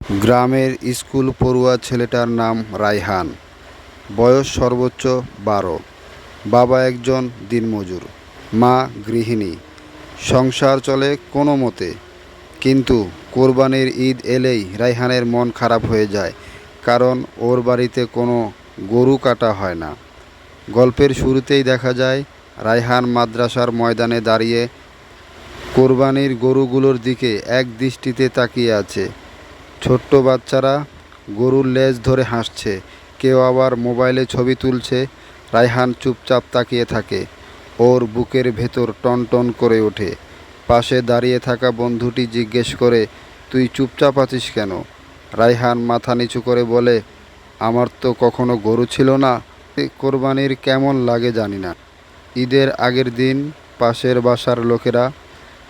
গ্রামের স্কুল পড়ুয়া ছেলেটার নাম রায়হান। বয়স সর্বোচ্চ বারো। বাবা একজন দিনমজুর, মা গৃহিণী। সংসার চলে কোনো মতে। কিন্তু কোরবানির ঈদ এলেই রায়হানের মন খারাপ হয়ে যায়, কারণ ওর বাড়িতে কোনো গরু কাটা হয় না। গল্পের শুরুতেই দেখা যায়, রায়হান মাদ্রাসার ময়দানে দাঁড়িয়ে কোরবানির গরুগুলোর দিকে এক দৃষ্টিতে তাকিয়ে আছে। ছোট্ট বাচ্চারা গরুর লেজ ধরে হাসছে। কেউ আবার মোবাইলে ছবি তুলছে। রায়হান চুপচাপ তাকিয়ে থাকে। ওর বুকের ভেতর টনটন করে ওঠে। পাশে দাঁড়িয়ে থাকা বন্ধুটি জিজ্ঞেস করে, তুই চুপচাপ আছিস কেন? রায়হান মাথা নিচু করে বলে, আমার তো কখনো গরু ছিল না। কোরবানির কেমন লাগে জানি না। ঈদের আগের দিন পাশের বাসার লোকেরা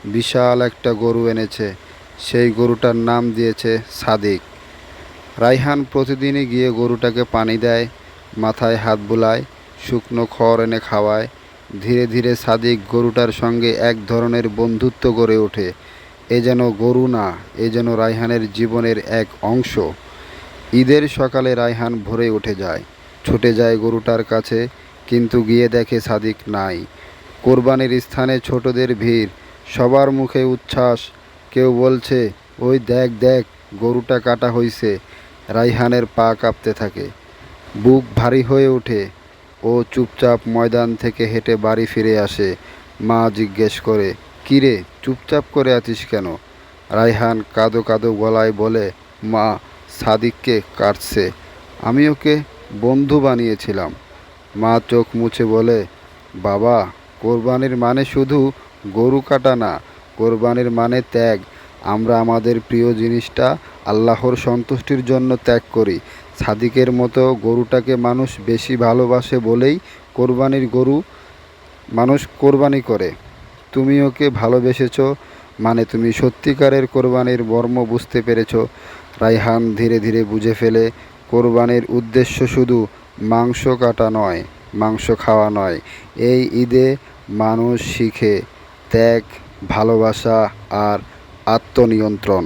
বিশাল একটা গরু এনেছে। সেই গরুটার নাম দিয়েছে সাদিক। রাইহান প্রতিদিনই গিয়ে গরুটাকে পানি দেয়, মাথায় হাত বুলায়, শুকনো খড় এনে খাওয়ায়। ধীরে ধীরে সাদিক গরুটার সঙ্গে এক ধরনের বন্ধুত্ব গড়ে ওঠে। এ যেন গরু না, এ যেন রায়হানের জীবনের এক অংশ। ঈদের সকালে রায়হান ভোরে উঠে যায়। ছুটে যায় গরুটার কাছে, কিন্তু গিয়ে দেখে সাদিক নাই। কোরবানির স্থানে ছোটদের ভিড়, সবার মুখে উচ্ছ্বাস কেউ বলছে, ওই দেখ দেখ, গরুটা কাটা হইছে। রাইহানের পা কাঁপতে থাকে। বুক ভারী হয়ে ওঠে। ও চুপচাপ ময়দান থেকে হেঁটে বাড়ি ফিরে আসে। মা জিজ্ঞেস করে কিরে চুপচাপ করে আছিস কেন? রাইহান কাদো কাদো গলায় বলে, মা, সাদিককে কাটছে। আমি ওকে বন্ধু বানিয়েছিলাম। মা চোখ মুছে বলে, বাবা, কোরবানির মানে শুধু গরু কাটা না কোরবানির মানে ত্যাগ। আমরা আমাদের প্রিয় জিনিসটা আল্লাহর সন্তুষ্টির জন্য ত্যাগ করি। সাদিকের মতো গরুটাকে মানুষ বেশি ভালোবাসে বলেই কোরবানির গরু মানুষ কোরবানি করে। তুমি ওকে ভালোবেসেছ মানে তুমি সত্যিকারের কোরবানির মর্ম বুঝতে পেরেছ। রাইহান ধীরে ধীরে বুঝে ফেলে, কোরবানির উদ্দেশ্য শুধু মাংস কাটা নয়, মাংস খাওয়া নয়। এই ঈদে মানুষ শিখে ত্যাগ ভালোবাসা আর আত্মনিয়ন্ত্রণ।